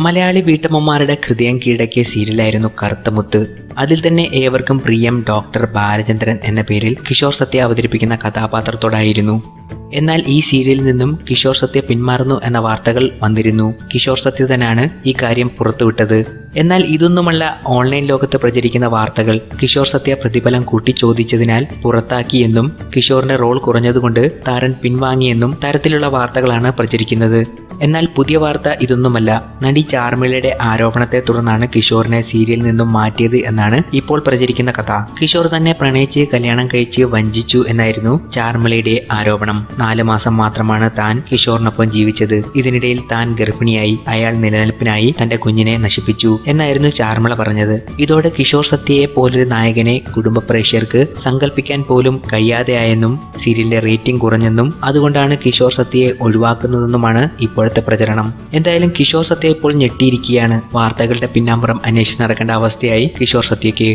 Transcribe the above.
മലയാളി വീട്ടമ്മമാരുടെ ഹൃദയം കീഴടക്കിയ സീരിയലായിരുന്നു കറുത്തമുത്ത്. അതിൽ തന്നെ ഏവർക്കും പ്രിയം ഡോക്ടർ ബാലചന്ദ്രൻ എന്ന പേരിൽ കിഷോർ സത്യ അവതരിപ്പിക്കുന്ന കഥാപാത്രത്തോടായിരുന്നു. എന്നാൽ ഈ സീരിയലിൽ നിന്നും കിഷോർ സത്യ പിന്മാറുന്നു എന്ന വാർത്തകൾ വന്നിരുന്നു. കിഷോർ സത്യ തന്നെയാണ് ഈ കാര്യം പുറത്തുവിട്ടത്. എന്നാൽ ഇതൊന്നുമല്ല ഓൺലൈൻ ലോകത്ത് പ്രചരിക്കുന്ന വാർത്തകൾ. കിഷോർ സത്യ പ്രതിഫലം കൂട്ടി ചോദിച്ചതിനാൽ പുറത്താക്കിയെന്നും കിഷോറിന്റെ റോൾ കുറഞ്ഞതുകൊണ്ട് താരൻ പിൻവാങ്ങിയെന്നും തരത്തിലുള്ള വാർത്തകളാണ് പ്രചരിക്കുന്നത്. എന്നാൽ പുതിയ വാർത്ത ഇതൊന്നുമല്ല. നടി ചാർമിളയുടെ ആരോപണത്തെ തുടർന്നാണ് കിഷോറിനെ സീരിയലിൽ നിന്നും മാറ്റിയത് എന്നാണ് ഇപ്പോൾ പ്രചരിക്കുന്ന കഥ. കിഷോർ തന്നെ പ്രണയിച്ച് കല്യാണം കഴിച്ച് വഞ്ചിച്ചു എന്നായിരുന്നു ചാർമിളയുടെ ആരോപണം. നാല് മാസം മാത്രമാണ് താൻ കിഷോറിനൊപ്പം ജീവിച്ചത്. ഇതിനിടയിൽ താൻ ഗർഭിണിയായി. അയാൾ നിലനിൽപ്പിനായി തന്റെ കുഞ്ഞിനെ നശിപ്പിച്ചു എന്നായിരുന്നു ചാർമിള പറഞ്ഞത്. ഇതോടെ കിഷോർ സത്യയെ പോലൊരു നായകനെ കുടുംബ പ്രേക്ഷകർക്ക് സങ്കല്പിക്കാൻ പോലും കഴിയാതെയായെന്നും സീരിയലിന്റെ റേറ്റിംഗ് കുറഞ്ഞെന്നും അതുകൊണ്ടാണ് കിഷോർ സത്യയെ ഒഴിവാക്കുന്നതെന്നുമാണ് ഇപ്പോഴത്തെ പ്രചരണം. എന്തായാലും കിഷോർ സത്യ ഇപ്പോൾ ഞെട്ടിയിരിക്കുകയാണ്. വാർത്തകളുടെ പിന്നാമ്പുറം അന്വേഷിച്ച് നടക്കേണ്ട അവസ്ഥയായി കിഷോർ സത്യയ്ക്ക്